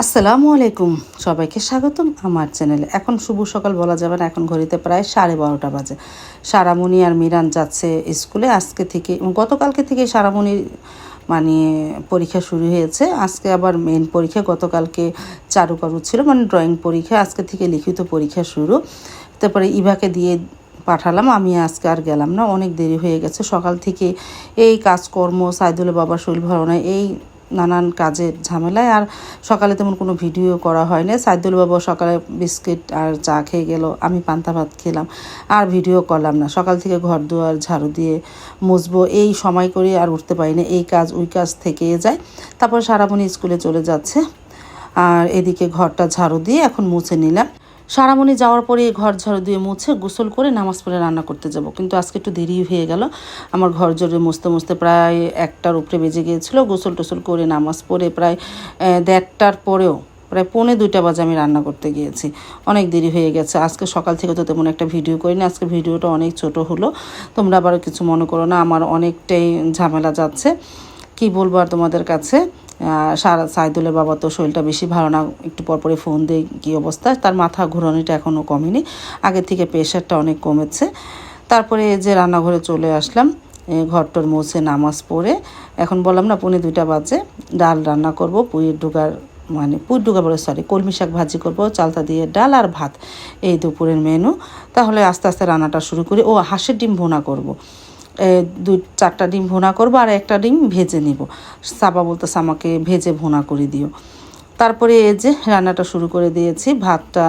আসসালামু আলাইকুম। সবাইকে স্বাগতম আমার চ্যানেলে। এখন শুভ সকাল বলা যাবে না, এখন ঘড়িতে প্রায় সাড়ে বারোটা বাজে। সারামণি আর মিরান যাচ্ছে স্কুলে আজকে থেকে গতকালকে থেকে সারামণির মানে পরীক্ষা শুরু হয়েছে। আজকে আবার মেন পরীক্ষা, গতকালকে চারুকারু ছিল মানে ড্রয়িং পরীক্ষা, আজকে থেকে লিখিত পরীক্ষা শুরু। তারপরে ইভাকে দিয়ে পাঠালাম, আমি আজকে আর গেলাম না, অনেক দেরি হয়ে গেছে। সকাল থেকে এই কাজকর্ম, সাইদুলের বাবার শরীর নয় এই নানান কাজের ঝামেলায়। আর সকালে তেমন কোনো ভিডিও করা হয় না সাইদুল বাবা সকালে বিস্কিট আর চা খেয়ে গেল। আমি পান্তা ভাত খেলাম। আর ভিডিও করলাম না। সকাল থেকে ঘর দুয়ার ঝাড়ু দিয়ে মুছবো। এই সময় করে আর উঠতে পারি না এই কাজ, ওই কাজ থেকে যায়। তারপর সারামণি স্কুলে চলে যাচ্ছে। আর এদিকে ঘরটা ঝাড়ু দিয়ে এখন মুছে নিলাম। সারামণি যাওয়ার পরে ঘর ঝাড়ু দিয়ে মুছে গোসল করে নামাজ পড়ে রান্না করতে যাব। কিন্তু আজকে একটু দেরি হয়ে গেল। আমার ঘর জোরে মুছতে মুছতে প্রায় একটার উপরে বেজে গিয়েছিল। গোসল টোসল করে নামাজ পড়ে প্রায় দেড়টার পরেও প্রায় পৌনে দুইটা বাজে আমি রান্না করতে গিয়েছি। অনেক দেরি হয়ে গেছে। আজকে সকাল থেকে তো তেমন একটা ভিডিও করিনি। আজকে ভিডিওটা অনেক ছোট হলো। তোমরা আবার কিছু মনে করো না। আমার অনেকটাই ঝামেলা যাচ্ছে। কি বলব আর তোমাদের কাছে? সারা সাইদুলের বাবা তো শরীরটা বেশি ভালো না, একটু পরপরে ফোন দিয়ে কী অবস্থা? তার মাথা ঘুরানিটা এখনও কমেনি। আগে থেকে প্রেশারটা অনেক কমেছে। তারপরে যে রান্নাঘরে চলে আসলাম ঘরটর মুছে নামাজ পড়ে। এখন বললাম, না, পৌনে দুইটা বাজে, ডাল রান্না করব পুঁইয়ের ডুগার মানে পুঁই ডুগা বলে সরি কলমি শাক ভাজি করব, চালতা দিয়ে ডাল আর ভাত। এই দুপুরের মেনু তাহলে আস্তে আস্তে রান্নাটা শুরু করি। ও হাঁসের ডিম ভুনা করব। দুই চারটা ডিম ভুনা করব আর একটা ডিম ভেজে নিব। সাবা বলতেছে, আমাকে ভেজে ভুনা করে দিও। তারপরে এই যে রান্নাটা শুরু করে দিয়েছি, ভাতটা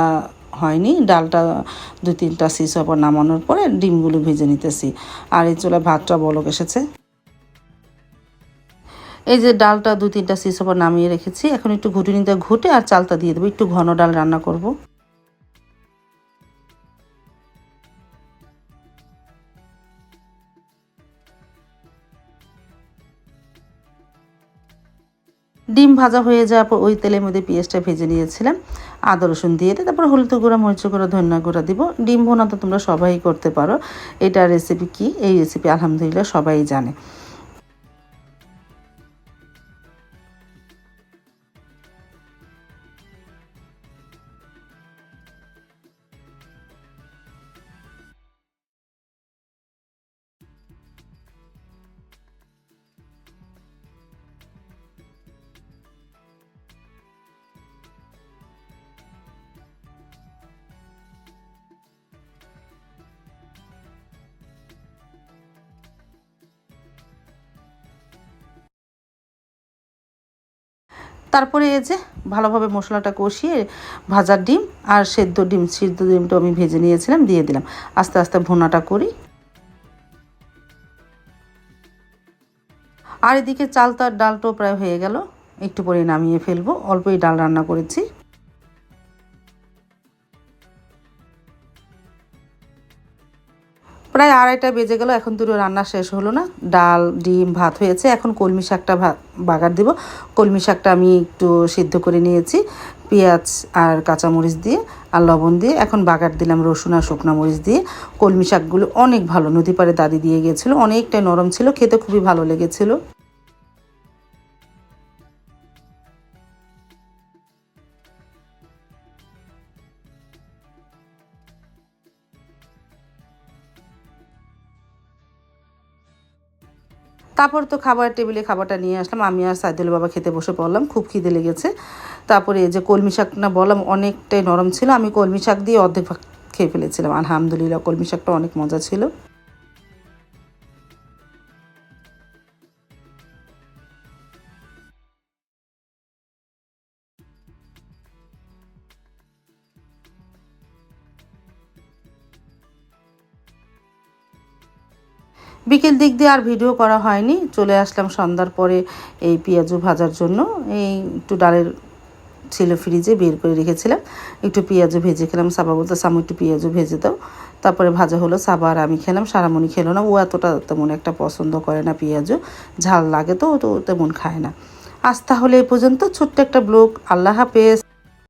হয়নি, ডালটা দুই তিনটা সিস হবার নামানোর পরে ডিমগুলো ভেজে নিতেছি। আর এই চুলায় ভাতটা বলক এসেছে। এই যে ডালটা দু, তিনটা সিস হবার নামিয়ে রেখেছি। এখন একটু ঘুটুনিতে ঘুটে আর চালটা দিয়ে দেবো। একটু ঘন ডাল রান্না করব। ডিম ভাজা হয়ে যাওয়ার পর ওই তেলের মধ্যে পেঁয়াজটা ভেজে নিয়েছিলাম। আদা, রসুন দিয়ে দিই তারপর হলুদ গুঁড়া, মরিচ গুঁড়া, ধনিয়া গুঁড়া দিব। ডিম ভোনা তো তোমরা সবাই করতে পারো। এটা রেসিপি কি? এই রেসিপি আলহামদুলিল্লাহ সবাই জানে। তারপরে এই যে ভালোভাবে মশলাটা কষিয়ে ভাজার ডিম আর সেদ্ধ ডিম, সিদ্ধ ডিমটা আমি ভেজে নিয়েছিলাম, দিয়ে দিলাম। আস্তে আস্তে ভুনাটা করি। আর এদিকে চালতার ডালটাও প্রায় হয়ে গেল। একটু পরে নামিয়ে ফেলব। অল্পই ডাল রান্না করেছি। প্রায় আড়াইটা বেজে গেল, এখন দুটো রান্না শেষ হলো না। ডাল, ডিম, ভাত হয়েছে, এখন কলমি শাকটা বাগার দিব। কলমি শাকটা আমি একটু সিদ্ধ করে নিয়েছি, পেঁয়াজ আর কাঁচামরিচ দিয়ে আর লবণ দিয়ে। এখন বাগার দিলাম রসুন আর শুকনো মরিচ দিয়ে। কলমি শাকগুলো অনেক ভালো নদী পাড়ে দাদি দিয়ে গেছিল অনেকটাই নরম ছিল, খেতে খুবই ভালো লেগেছিলো। তারপর তো খাবার টেবিলে খাবারটা নিয়ে আসলাম। আমি আর সাইদুল বাবা খেতে বসে পড়লাম, খুব খিদে লেগেছে। তারপরে এই যে কলমি শাকটা বললাম, অনেকটাই নরম ছিল। আমি কলমি শাক দিয়ে অর্ধেক খেয়ে ফেলেছিলাম। আলহামদুলিল্লাহ, কলমি শাকটা অনেক মজা ছিল। বিকেল দিক দিয়ে আর ভিডিও করা হয়নি। চলে আসলাম সন্ধ্যার পরে এই পেঁয়াজু ভাজার জন্য। এই একটু ডালের ছিল ফ্রিজে বের করে রেখেছিলাম। একটু পেঁয়াজও ভেজে খেলাম। সাবা বলতে, সামু, একটু পেঁয়াজও ভেজে দাও। তারপরে ভাজা হলো সাবা আর আমি খেলাম। সারামণি খেলো না। ও এতটা তেমন একটা পছন্দ করে না পেঁয়াজও ঝাল লাগে তো, ও তো তেমন খায় না। আজ তাহলে এই পর্যন্ত ছোট্ট একটা ব্লগ। আল্লাহ হাফেজ।